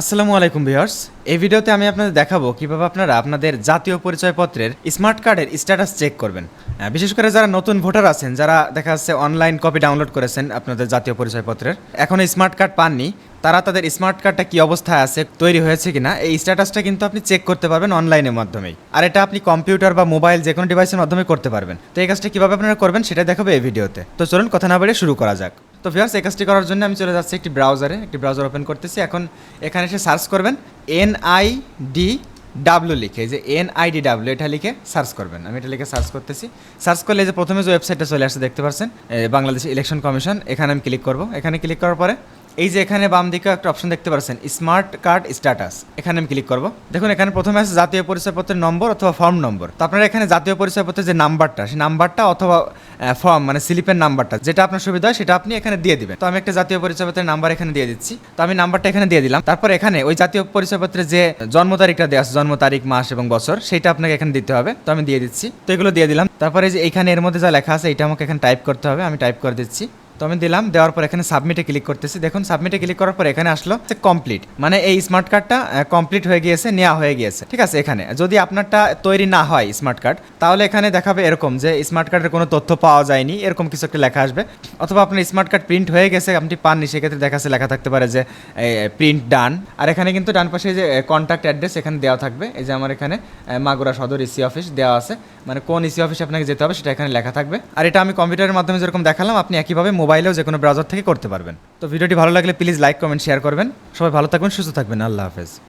আসসালামু আলাইকুম ভিউয়ার্স। এই ভিডিওতে আমি আপনাদের দেখাবো কীভাবে আপনারা আপনাদের জাতীয় পরিচয়পত্রের স্মার্ট কার্ডের স্ট্যাটাস চেক করবেন। বিশেষ করে যারা নতুন ভোটার আছেন, যারা দেখা যাচ্ছে অনলাইন কপি ডাউনলোড করেছেন আপনাদের জাতীয় পরিচয়পত্রের এখনও স্মার্ট কার্ড পাননি তারা তাদের স্মার্ট কার্ডটা কি অবস্থায় আছে, তৈরি হয়েছে কিনা, এই স্ট্যাটাসটা কিন্তু আপনি চেক করতে পারবেন অনলাইনের মাধ্যমেই। আর এটা আপনি কম্পিউটার বা মোবাইল যে কোনো ডিভাইসের মাধ্যমে করতে পারবেন। তো এই কাজটা কীভাবে আপনারা করবেন সেটা দেখাবো এই ভিডিওতে। তো চলুন কথা না বেড়ে শুরু করা যাক। তো ভিউয়ার্স এই কাজটি করার জন্য আমি চলে যাচ্ছি একটি ব্রাউজারে একটি ব্রাউজার ওপেন করতেছি। এখন এখানে এসে সার্চ করবেন এন আই ডি ডাব্লু লিখে যে এন আই ডি ডাব্লু এটা লিখে সার্চ করবেন। আমি এটা লিখে সার্চ করতেছি। সার্চ করলে যে প্রথমে যে ওয়েবসাইটটা চলে আসছে, দেখতে পাচ্ছেন? বাংলাদেশ ইলেকশন কমিশন এখানে আমি ক্লিক করব। এখানে ক্লিক করার পরে এই যে এখানে বাম দিকে একটা অপশন দেখতে পাচ্ছেন স্মার্ট কার্ড স্ট্যাটাস এখানে আমি ক্লিক করব। দেখুন, এখানে প্রথমে আছে জাতীয় পরিচয়পত্রের নম্বর অথবা ফর্ম নম্বর। তো আপনারা এখানে জাতীয় পরিচয়পত্রের যে নাম্বারটা, সেই নাম্বারটা অথবা ফর্ম মানে স্লিপের নাম্বারটা, যেটা আপনার সুবিধা হয়, সেটা আপনি এখানে দিয়ে দিবেন। তো আমি একটা জাতীয় পরিচয়পত্রের নাম্বার এখানে দিয়ে দিচ্ছি। তো আমি নাম্বারটা এখানে দিয়ে দিলাম। তারপর এখানে ওই জাতীয় পরিচয়পত্রের যে জন্ম তারিখটা দেওয়া আছে, জন্ম তারিখ, মাস এবং বছর, সেটা আপনাকে এখানে দিতে হবে। তো আমি দিয়ে দিচ্ছি। তো এগুলো দিয়ে দিলাম। তারপরে যে এখানে এর মধ্যে যা লেখা আছে, এটা আমাকে এখানে টাইপ করতে হবে। আমি টাইপ করে দিচ্ছি। তো আমি দিলাম, দেওয়ার পর এখানে সাবমিটে ক্লিক করতেছি। দেখুন সাবমিটে ক্লিক করার পর এখানে আসলো কমপ্লিট মানে এই স্মার্ট কার্ডটা কমপ্লিট হয়ে গিয়েছে নেওয়া হয়ে গিয়েছে। ঠিক আছে, এখানে। যদি আপনারটা তৈরি না হয় স্মার্ট কার্ড তাহলে এখানে দেখাবে এরকম যে স্মার্ট কার্ডের কোনো তথ্য পাওয়া যায়নি, এরকম কিছু একটা লেখা আসবে। অথবা আপনার স্মার্ট কার্ড প্রিন্ট হয়ে গেছে, আপনি পাননি, সেক্ষেত্রে দেখাচ্ছে, লেখা থাকতে পারে যে প্রিন্ট ডান আর এখানে কিন্তু ডান পাশে যে কন্ট্যাক্ট অ্যাড্রেস এখানে দেওয়া থাকবে। এই যে আমার এখানে মাগুরা সদর ইসি অফিস দেওয়া আছে। মানে কোন ইসি অফিসে আপনাকে যেতে হবে, সেটা এখানে লেখা থাকবে। আর এটা আমি কম্পিউটারের মাধ্যমে যেরকম দেখালাম, আপনি একইভাবে মোবাইলেও যে কোনো ব্রাউজার থেকে করতে পারবেন। তো ভিডিওটি ভালো লাগলে প্লিজ লাইক কমেন্ট শেয়ার করবেন। সবাই ভালো থাকবেন সুস্থ থাকবেন। আল্লাহ হাফেজ।